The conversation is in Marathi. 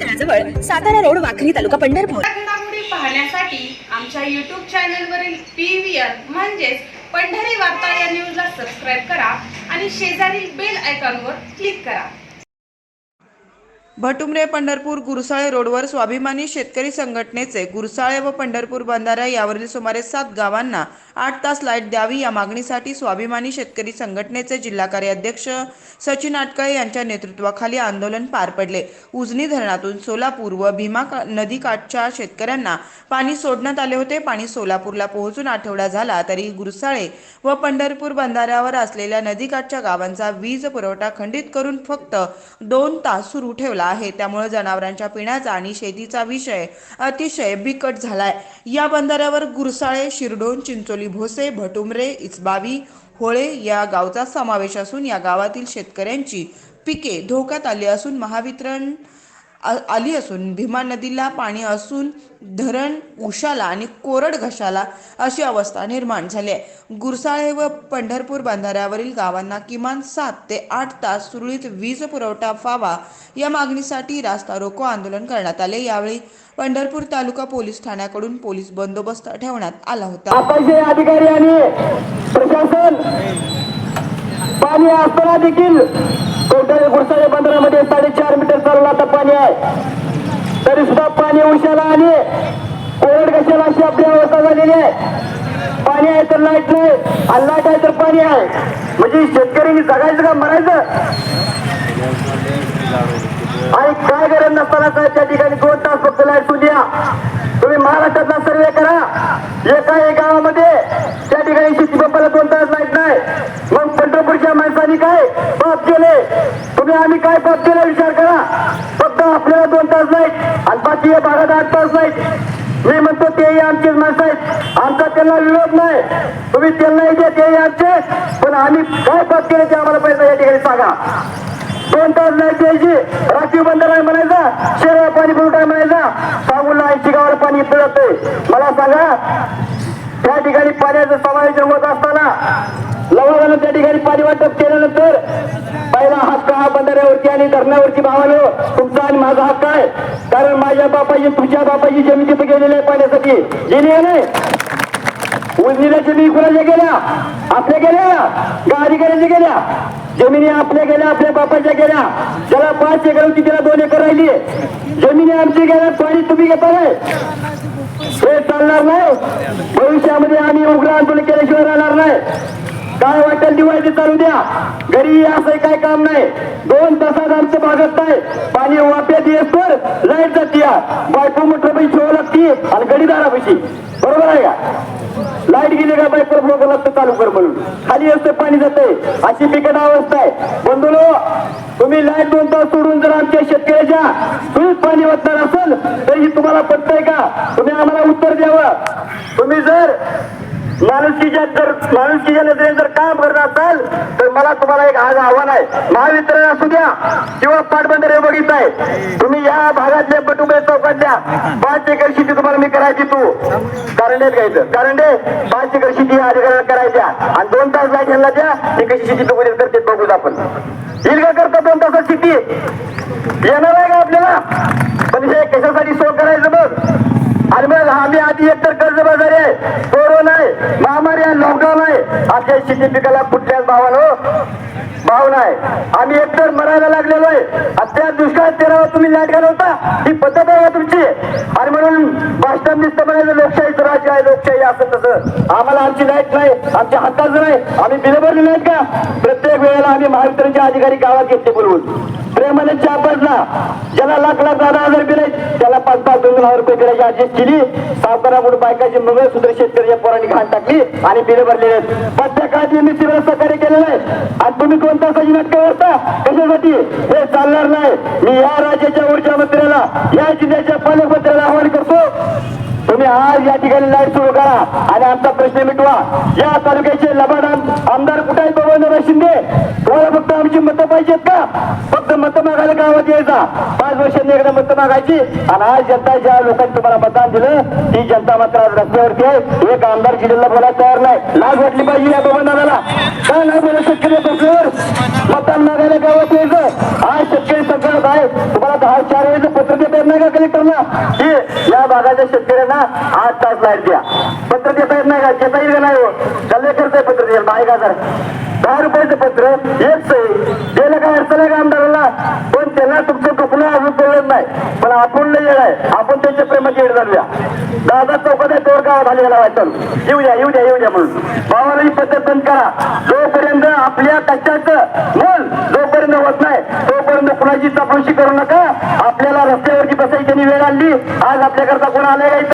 तळाजवळ सातारा रोड वाखरी तालुका पंढरपूर. पाहण्यासाठी आमच्या युट्यूब चॅनलवरील पी व्ही आर म्हणजेच पंढरी वार्ता या न्यूजला सबस्क्राईब करा आणि शेजारील बेल आयकॉनवर क्लिक करा. भटुमरे पंढरपूर गुरसाळे रोडवर स्वाभिमानी शेतकरी संघटनेचे गुरसाळे व पंढरपूर बंधारा यावरील सुमारे सात गावांना आठ तास लाइट द्यावी या मागणीसाठी स्वाभिमानी शेतकरी संघटनेचे जिल्हा कार्याध्यक्ष सचिन आटकळे यांच्या नेतृत्वाखाली आंदोलन पार पडले. उजनी धरणातून सोलापूर व भीमा नदीकाठच्या शेतकऱ्यांना पाणी सोडण्यात आले होते. पाणी सोलापूरला पोहोचून आठवडा झाला तरी गुरसाळे व पंढरपूर बंधाऱ्यावर असलेल्या नदीकाठच्या गावांचा वीज पुरवठा खंडित करून फक्त दोन तास सुरू ठेवला आहे. त्यामुळे जनावरांच्या पिण्याचा आणि शेतीचा विषय अतिशय बिकट झालाय. या बंधाऱ्यावर गुरसाळे शिरडोन चिंचोली भोसे भटुमरे इचबावी होळे या गावचा समावेश असून या गावातील शेतकऱ्यांची पिके धोक्यात आली असून महावितरण आली असून भीमा नदीला पाणी असून धरण उशाला आणि कोरड घशाला अशी अवस्था निर्माण झाली आहे. गुरसाळे व पंढरपूर बंधाऱ्यावरील गावांना किमान सात ते आठ तास सुरळीत वीज पुरवठा व्हावा या मागणीसाठी रास्ता रोको आंदोलन करण्यात आले. यावेळी पंढरपूर तालुका पोलीस ठाण्याकडून पोलीस बंदोबस्त ठेवण्यात आला होता. अधिकारी आणि प्रशासन पाणी असताना देखील कोणत्याही गुरसाळे बंदरामध्ये साडेचार मीटर चालून आता पाणी आहे. तरी सुद्धा पाणी उशाला आणि कोरड कशाला अशी आपली अवस्था झालेली आहे. पाणी आहे तर लाइट नाही आणि लाइट आहे तर पाणी आहे. म्हणजे शेतकऱ्यांनी जगायचं का मरायचं? आणि काय गरज नसताना त्या ठिकाणी दोन तास फक्त लाइट सुरू द्या. तुम्ही महाराष्ट्रातला सर्वे करा एका एक गावामध्ये त्या ठिकाणी शेती पंपाला दोन तास लाइट नाही मग पंढरपूरच्या माणसांनी काय पाप केले तुम्ही आम्ही विचार करा. फक्त आपल्याला दोन तास नाहीत. आणि बाकी या भागात आठ तास नाहीत. मी म्हणतो तेही आमचेच माणसं आहेत. आमचा त्यांना विरोध नाही. तुम्ही त्यांनाही द्या तेही आमचे. पण आम्ही काय पास केले ते आम्हाला पैसा या ठिकाणी सांगा. दोन तास नाही द्यायची. राखीव बंदर आहे म्हणायचा. शेरा पाणी पुरवठा म्हणायचा. सांगून ऐंशी गावाला पाणी पिळतंय. मला सांगा त्या ठिकाणी पाण्याचं समायोजन होत असताना लवादानं त्या ठिकाणी पाणी वाटप केल्यानंतर पहिला हक्क हा बंधाऱ्यावरती आणि धरणावरती भावानो तुमचा आणि माझा हक्क आहे. कारण माझ्या बापाची तुझ्या बापाची जमीन तिथे गेलेली आहे पाण्यासाठी. गेली आहे नाही उजनीला जमिनी कुणाच्या गेल्या? आपल्या गेल्या? का अधिकाऱ्याच्या गेल्या? जमिनी आपल्या गेल्या आपल्या बापाच्या गेल्या? ज्याला पाच एकर होती त्याला दोन एकर राहिली जमिनी आमची गेल्या पाणी तुम्ही घेता नाही. हे चालणार नाही. भविष्यामध्ये आम्ही उग्र आंदोलन केल्याशिवाय राहणार नाही. काय वाटेल दिवाळी चालू द्या. घरी असं काय काम नाही. दोन तासात आमचं भागत नाही. पाणी वाप्यात तर लाइट जाते बायको मोटर पैसे ठेवावं लागते आणि घडी दारा पैसे बरोबर आहे का? लाइट गेली का बायकोला फोन लागतं चालू कर म्हणून. खाली असतं पाणी जाते. अशी बिकट अवस्था आहे. बंधुलो तुम्ही लाइट दोन तास सोडून जर आमच्या शेतकऱ्याच्या तुम्ही पाणी वाचणार असेल तरी तुम्हाला पटतंय का? तुम्ही आम्हाला उत्तर द्यावं. तुम्ही जर माणुसकीच्या जर माणुसकीच्या नजरेने जर काम करत असाल तर मला तुम्हाला एक आज आव्हान आहे. महावितरण असू द्या किंवा पाटबंधारे आहे तुम्ही या भागातल्या बटुबे चौकातल्या पाच एकर शेती तुम्हाला मी करायची तू. कारण घ्यायचं. कारंडे पाच एकर शेती अधिकाऱ्याला करायच्या. आणि दोन तास लाइट यांना द्या ती कशी शेती तुम्ही करते बघूच आपण. येईल का करता दोन तासात शेती? येणार आहे का आपल्याला? पण हे कशासाठी सो करायचं बघ? आणि मग आम्ही आधी एकतर कर्जबाजारी आहे कोरोना आहे महामारी आहे लॉकडाऊन आहे अशा शेती पिकाला कुठल्याच भावानं भाव नाही. आम्ही एकतर मरायला लागलेलो आहे आणि त्या दुष्काळात तेरावा तुम्ही लाइट घालवता ही पद्धत आहे हो तुमची. आणि म्हणून भाषण नुसतं म्हणायचं लोकशाहीचं राज्य आहे लोकशाही असं तसं. आम्हाला आमची लाइट नाही आमच्या हक्काचं नाही आम्ही बिलभरली नाहीत का? प्रत्येक वेळेला आम्ही महावितरणचे अधिकारी गावात घेतले बोलवून. प्रेमाने चहा पाजला ज्याला लाख लाख दहा हजार बिल त्याला पाच पाच दोन हजार रुपये बिलाची ऍडजस्ट केली. सावकारामुळे बायकाची मंगळसूत्र शेतकऱ्याच्या पोरांनी घाण टाकली आणि बिले भरलेले आहेत. पण काळात मी तीव्र सहकार्य केलेलं आहे. आणि तुम्ही कोणता तासाची नाटक व्यवस्था कशासाठी? हे चालणार नाही. मी या राज्याच्या ऊर्जा मंत्र्याला या जिल्ह्याच्या पालकमंत्र्याला आवाहन करतो. तुम्ही आज या ठिकाणी लाइट सुरू करा आणि आमचा प्रश्न मिटवा. या तालुक्याचे लबाड आमदार कुठे तुम्हाला मतं पाहिजेत का? फक्त मतं मागायला गावात यायचा. पाच वर्षांनी एकदा मतं मागायची आणि आज जनता ज्या लोकांनी तुम्हाला मतदान दिलं ती जनता मात्र आज रस्त्यावरती आहे. एक आमदार जिल्ह्याला बोलायला तयार नाही. लाज वाटली पाहिजे या गोविंदाला काय नाही बोलत शेतकरी मतदान मागायला गावात यायचं. आज शेतकरी संकटात आहे. तुम्हाला दहा चार वेळेचं पत्र देता येत नाही का कलेक्टरला? की या भागाच्या शेतकऱ्यांना आठ तास लाइट द्या. पत्र देता येत नाही का? देता येईल का नाही हो? कलेक्टरचं पत्र देईल. बाय का हजार दहा रुपयाचं पत्र एक सही. द्यायला काय अडचण आहे का आमदाराला? पण त्यांना तुमचं दुखणं अजून कळलं नाही. पण आपण नाही येणार आपण त्यांच्या प्रेमाची येड झालूया दादा चौकात आहे तोर गावात आली गेला वाटतं. येऊ द्या येऊ द्या येऊ द्या म्हणून. भावाला ही पद्धत बंद करा. जोपर्यंत आपल्या कष्टाचं मोल जोपर्यंत होत नाही तोपर्यंत कुणाची चपळशी करू नका. आपल्याला रस्त्यावरची बसायची वेळ आणली आज आपल्याकरता कोण आले